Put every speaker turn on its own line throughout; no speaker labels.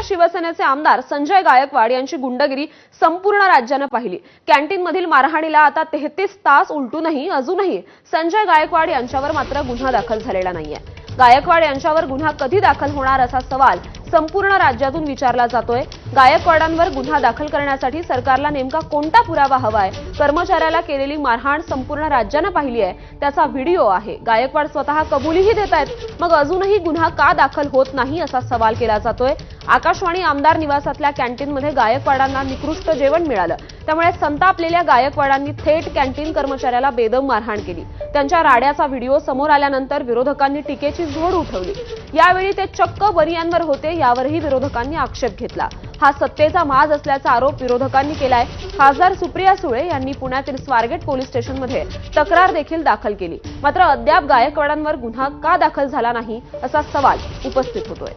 महाराष्ट्र शिवसेनेचे आमदार संजय गायकवाड यांची गुंडगिरी संपूर्ण राज्यानं पाहिली. कॅन्टीनमधील मारहाणीला आता तेहतीस तास उलटूनही अजूनही संजय गायकवाड यांच्यावर मात्र गुन्हा दाखल झालेला नाहीये. गायकवाड यांच्यावर गुन्हा कधी दाखल होणार असा सवाल संपूर्ण राज्यातून विचारला जातोय. गायकवाडांवर गुन्हा दाखल करण्यासाठी सरकारला नेमका कोणता पुरावा हवाय? कर्मचाऱ्याला केलेली मारहाण संपूर्ण राज्यानं पाहिली आहे. त्याचा व्हिडिओ आहे. गायकवाड स्वतः कबुलीही देत आहेत मग अजूनही गुन्हा का दाखल होत नाही असा सवाल केला जातोय. आकाशवाणी आमदार निवासातल्या कॅन्टीनमध्ये गायकवाडांना निकृष्ट जेवण मिळालं. त्यामुळे संतापलेल्या गायकवाडांनी थेट कॅन्टीन कर्मचाऱ्याला बेदम मारहाण केली. त्यांच्या राड्याचा व्हिडिओ समोर आल्यानंतर विरोधकांनी टीकेची झोड उठवली. यावेळी ते चक्क बनियांवर होते यावरही विरोधकांनी आक्षेप घेतला. हा सत्तेचा माज असल्याचा आरोप विरोधकांनी केलाय. खासदार सुप्रिया सुळे यांनी पुण्यातील स्वारगेट पोलीस स्टेशनमध्ये तक्रार देखील दाखल केली. मात्र अद्याप गायकवाडांवर गुन्हा का दाखल झाला नाही असा सवाल उपस्थित होतोय.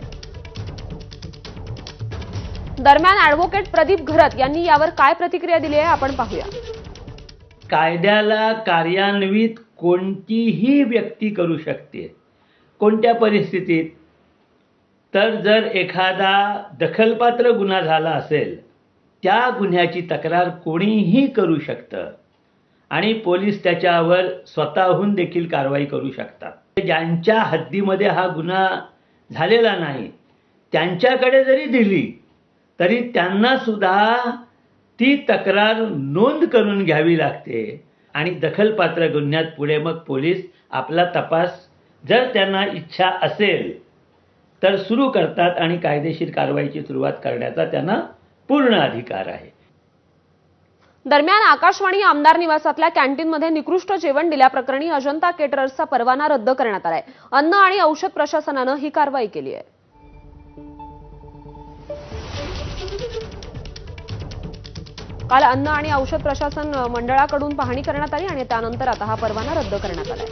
दरम्यान अॅडव्होकेट प्रदीप घरत यांनी यावर काय प्रतिक्रिया दिली आहे आपण पाहूया.
कायद्याला कार्यान्वित कोणतीही व्यक्ती करू शकते. कोणत्या परिस्थितीत? तर जर एखादा दखलपात्र गुन्हा झाला असेल त्या गुन्ह्याची तक्रार कोणीही करू शकतं. आणि पोलीस त्याच्यावर स्वतःहून देखील कारवाई करू शकतात. ज्यांच्या हद्दीमध्ये हा गुन्हा झालेला नाही त्यांच्याकडे जरी दिली तरी त्यांना सुद्धा ती तक्रार नोंद करून घ्यावी लागते. आणि दखलपात्र गुन्ह्यात पुढे मग पोलीस आपला तपास जर त्यांना इच्छा असेल तर सुरू करतात आणि कायदेशीर कारवाईची सुरुवात करण्याचा त्यांना पूर्ण अधिकार आहे.
दरम्यान आकाशवाणी आमदार निवासातल्या कॅन्टीनमध्ये निकृष्ट जेवण दिल्याप्रकरणी अजंता केटरर्सचा परवाना रद्द करण्यात आलाय. अन्न आणि औषध प्रशासनानं ही कारवाई केली आहे. काल अन्न आणि औषध प्रशासन मंडळाकडून पाहणी करण्यात आली आणि त्यानंतर आता हा परवाना रद्द करण्यात आलाय.